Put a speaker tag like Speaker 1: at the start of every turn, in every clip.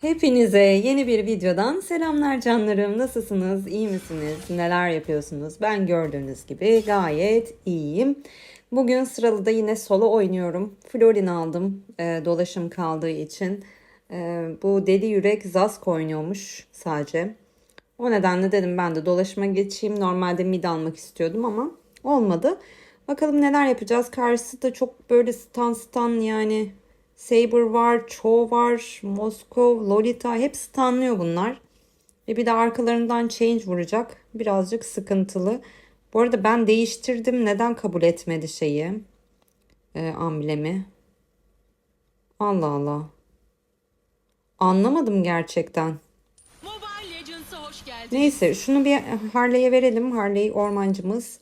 Speaker 1: Hepinize yeni bir videodan selamlar canlarım. Nasılsınız? İyi misiniz? Neler yapıyorsunuz? Ben gördüğünüz gibi gayet iyiyim. Bugün sıralı da yine solo oynuyorum. Florin aldım e, dolaşım kaldığı için. E, bu Deli Yürek Zask oynuyormuş sadece. O nedenle dedim ben de dolaşıma geçeyim. Normalde mid almak istiyordum ama olmadı. Bakalım neler yapacağız. Karşısı da çok böyle stan stan yani Saber var, Cho var, Moskov, Lolita hep stanlıyor bunlar. Ve bir de arkalarından change vuracak. Birazcık sıkıntılı. Bu arada ben değiştirdim. Neden kabul etmedi şeyi? Ee, amblemi. Allah Allah. Anlamadım gerçekten. Neyse şunu bir Harley'e verelim. Harley ormancımız.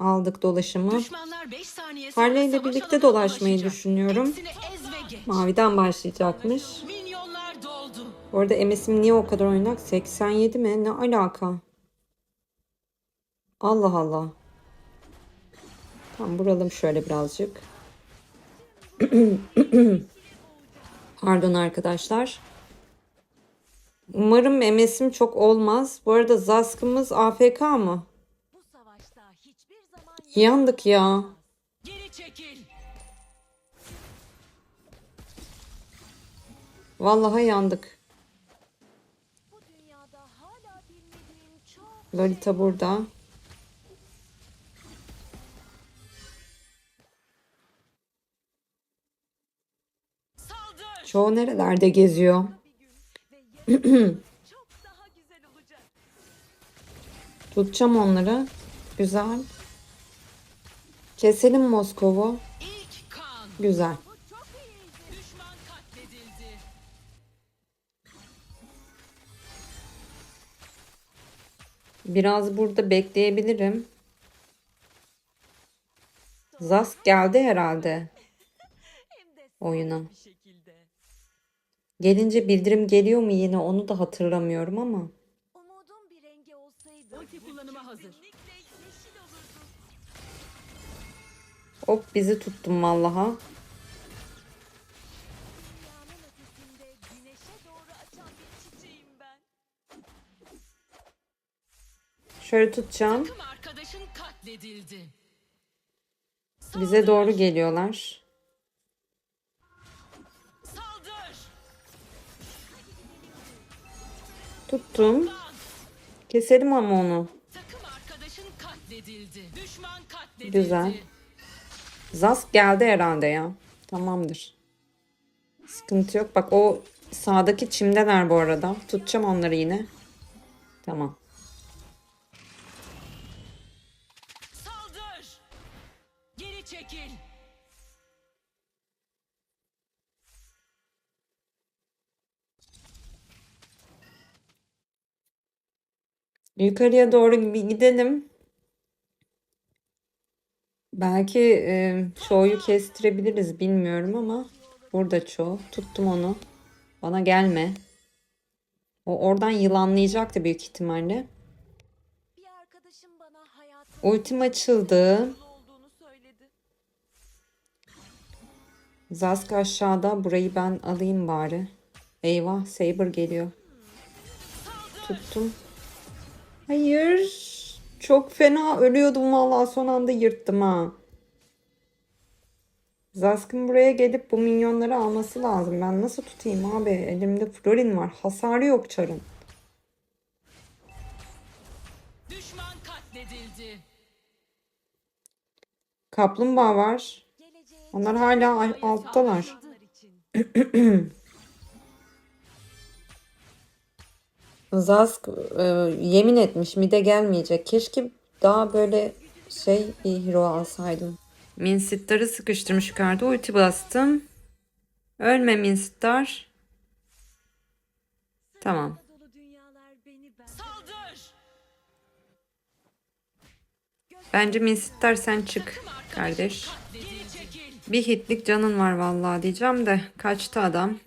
Speaker 1: Aldık dolaşımı.
Speaker 2: Düşmanlar 5 saniye sonra
Speaker 1: Harley ile birlikte dolaşmayı düşünüyorum. Maviden başlayacakmış. Arada MS'im niye o kadar oynak? 87 mi? Ne alaka? Allah Allah. Tamam vuralım şöyle birazcık. Pardon arkadaşlar. Umarım MS'im çok olmaz. Bu arada Zask'ımız AFK mı? Yandık ya. Vallahi yandık. Lolita burada. Çoğu nerelerde geziyor? Tutacağım onları. Güzel. Keselim Moskov'u. Güzel. Biraz burada bekleyebilirim. Zask geldi herhalde oyuna.
Speaker 3: bir şekilde.
Speaker 1: Gelince bildirim geliyor mu yine onu da hatırlamıyorum ama. Hop bizi tuttum vallaha. Şöyle tutacağım.
Speaker 2: Takım arkadaşın katledildi.
Speaker 1: Bize doğru geliyorlar.
Speaker 2: Saldır.
Speaker 1: Tuttum. Keselim ama onu.
Speaker 2: Takım arkadaşın katledildi. Düşman katledildi.
Speaker 1: Güzel. Zask geldi herhalde ya. Tamamdır. Sıkıntı yok. Bak o sağdaki çimdeler bu arada. Tutacağım onları yine. Tamam. Yukarıya doğru bir gidelim. Belki e, çoğuyu kestirebiliriz bilmiyorum ama burada çoğu. Tuttum onu. Bana gelme. O oradan yılanlayacaktı büyük ihtimalle. Ultim açıldı. Zask aşağıda. Burayı ben alayım bari. Eyvah Saber geliyor. Tuttum. Hayır. Çok fena ölüyordum vallahi son anda yırttım ha. Zask'ın buraya gelip bu minyonları alması lazım. Ben nasıl tutayım abi? Elimde Florin var. Hasarı yok çarın.
Speaker 2: Düşman katledildi.
Speaker 1: Kaplumbağa var. Onlar hala alttalar. Zask e, yemin etmiş mide gelmeyecek. Keşke daha böyle şey bir hero alsaydım. Minsittar'ı sıkıştırmış yukarıda. Ulti bastım. Ölme Minsittar. Tamam. Bence Minsittar sen çık kardeş. Bir hitlik canın var vallahi diyeceğim de kaçtı adam.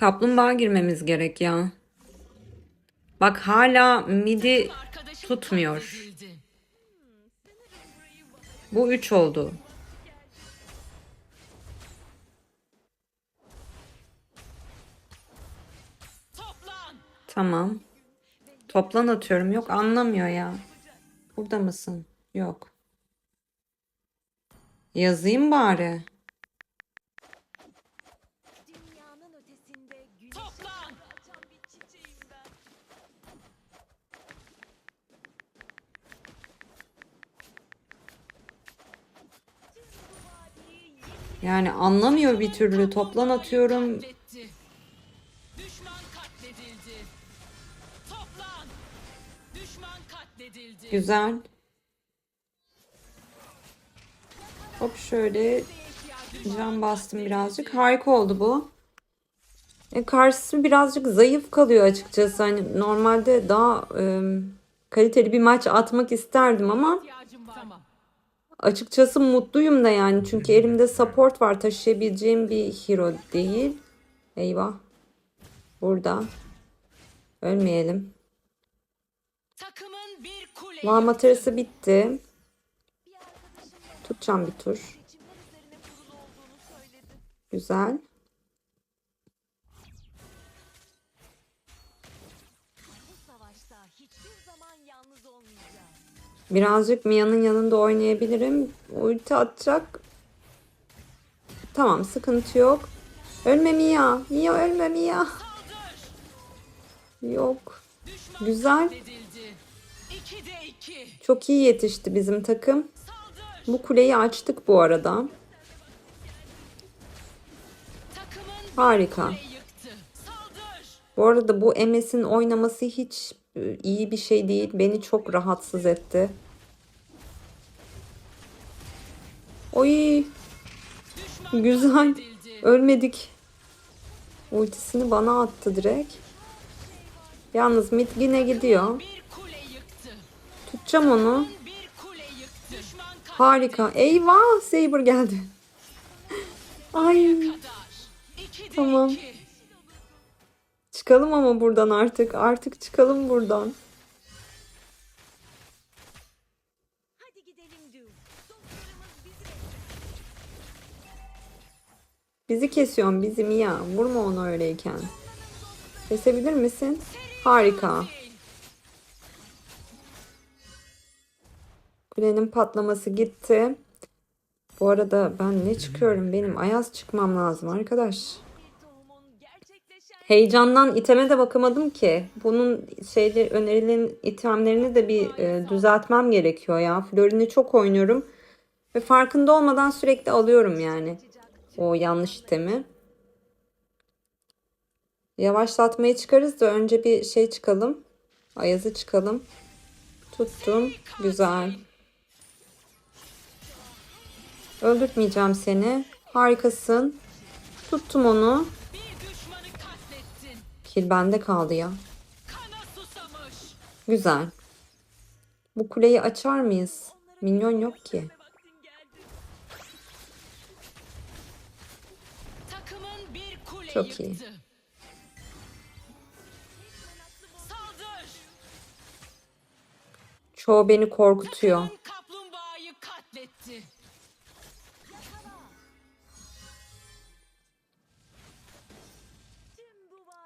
Speaker 1: Kaplumbağa girmemiz gerek ya. Bak hala midi tutmuyor. Bu 3 oldu. Tamam. Toplan atıyorum. Yok anlamıyor ya. Burada mısın? Yok. Yazayım bari. Yani anlamıyor bir türlü. Toplan atıyorum.
Speaker 2: Katletti. Düşman katledildi. Toplan. Düşman katledildi.
Speaker 1: Güzel. Hop şöyle Can bastım birazcık. Harika oldu bu. E, karşısı birazcık zayıf kalıyor açıkçası. Hani normalde daha e, kaliteli bir maç atmak isterdim ama. Açıkçası mutluyum da yani. Çünkü elimde support var. Taşıyabileceğim bir hero değil. Eyvah. Burada. Ölmeyelim.
Speaker 2: Takımın bir kule.
Speaker 1: Vah matarası bitti. Tutacağım bir tur.
Speaker 3: seçimler üzerine kurulu olduğunu söyledi.
Speaker 1: Güzel. Birazcık Mia'nın yanında oynayabilirim. Ulti atacak. Tamam sıkıntı yok. Ölme Mia. Mia ölme Mia. Yok. Güzel.
Speaker 2: katledildi. 2'de 2.
Speaker 1: Çok iyi yetişti bizim takım. Bu kuleyi açtık bu arada. Harika. Bu arada bu MS'in oynaması hiç iyi bir şey değil. Beni çok rahatsız etti. Oy güzel. Ölmedik. Ultisini bana attı direkt. Yalnız mid gidiyor. Tutacağım onu. Harika. Eyvah Saber geldi. Ay
Speaker 2: kadar. 2'de
Speaker 1: Tamam.
Speaker 2: 2.
Speaker 1: çıkalım ama buradan artık. Artık çıkalım buradan.
Speaker 3: Bizi
Speaker 1: kesiyorsun bizim ya. Vurma onu öyleyken. Kesebilir misin? Harika. Kulenin patlaması gitti. Bu arada ben ne çıkıyorum? Benim ayaz çıkmam lazım arkadaş. Heyecandan iteme de bakamadım ki. Bunun şeyleri önerilen itemlerini de bir e, düzeltmem gerekiyor ya. Florin'i çok oynuyorum ve farkında olmadan sürekli alıyorum yani. O yanlış itemi. Yavaşlatmayı çıkarız da önce bir şey çıkalım. Ayazı çıkalım. Tuttum. Güzel. Öldürtmeyeceğim seni. Harikasın. Tuttum onu. Kill bende kaldı ya. Güzel. Bu kuleyi açar mıyız? Minyon yok ki. Çok iyi. Çoğu beni korkutuyor.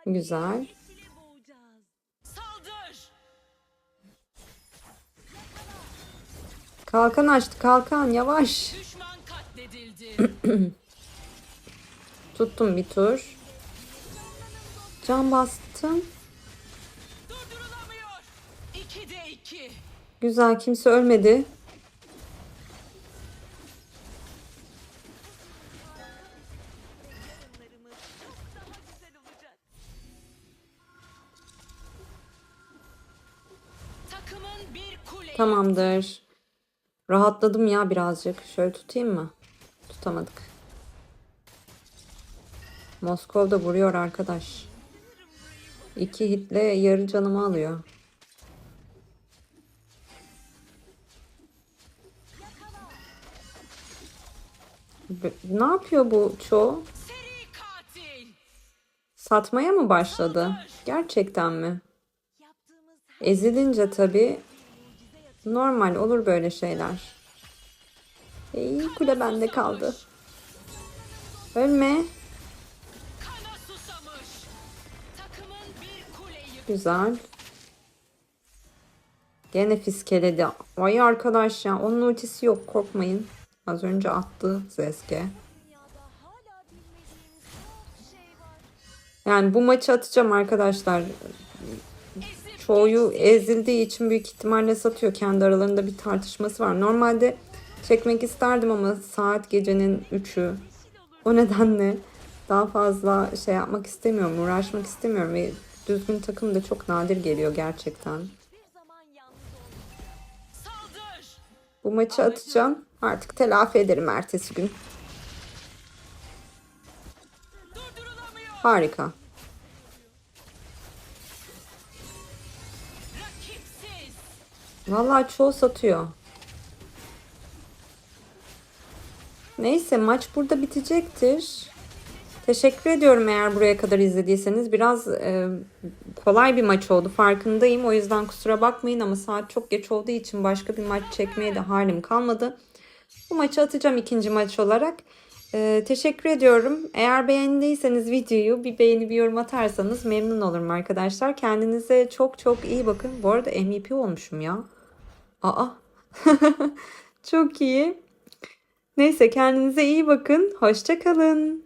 Speaker 1: Güzel. Kalkan açtı kalkan yavaş. Tuttum bir tur. Can bastım.
Speaker 2: Durdurulamıyor. 2'de 2.
Speaker 1: Güzel kimse ölmedi. Tamamdır. Rahatladım ya birazcık. Şöyle tutayım mı? Tutamadık. Moskov'da vuruyor arkadaş. İki hitle yarı canımı alıyor. Ne yapıyor bu
Speaker 2: katil.
Speaker 1: Satmaya mı başladı? Gerçekten mi? Ezilince tabii normal olur böyle şeyler. İyi kule bende kaldı. Ölme. Güzel. Gene fiskeledi. Vay arkadaş ya. Onun ultisi yok. Korkmayın. Az önce attı Zeske. Yani bu maçı atacağım arkadaşlar. Çoğu ezildiği için büyük ihtimalle satıyor. Kendi aralarında bir tartışması var. Normalde çekmek isterdim ama saat gecenin 3'ü. O nedenle daha fazla şey yapmak istemiyorum. Uğraşmak istemiyorum. Ve düzgün takım da çok nadir geliyor gerçekten. Bu maçı atacağım. Artık telafi ederim ertesi gün. Harika. Vallahi çoğu satıyor. Neyse maç burada bitecektir. Teşekkür ediyorum eğer buraya kadar izlediyseniz. Biraz e, kolay bir maç oldu farkındayım. O yüzden kusura bakmayın ama saat çok geç olduğu için başka bir maç çekmeye de halim kalmadı. Bu maçı atacağım ikinci maç olarak. E, teşekkür ediyorum. Eğer beğendiyseniz videoyu bir beğeni bir yorum atarsanız memnun olurum arkadaşlar. Kendinize çok çok iyi bakın. Bu arada MVP olmuşum ya. Aa. çok iyi. Neyse kendinize iyi bakın. Hoşça kalın.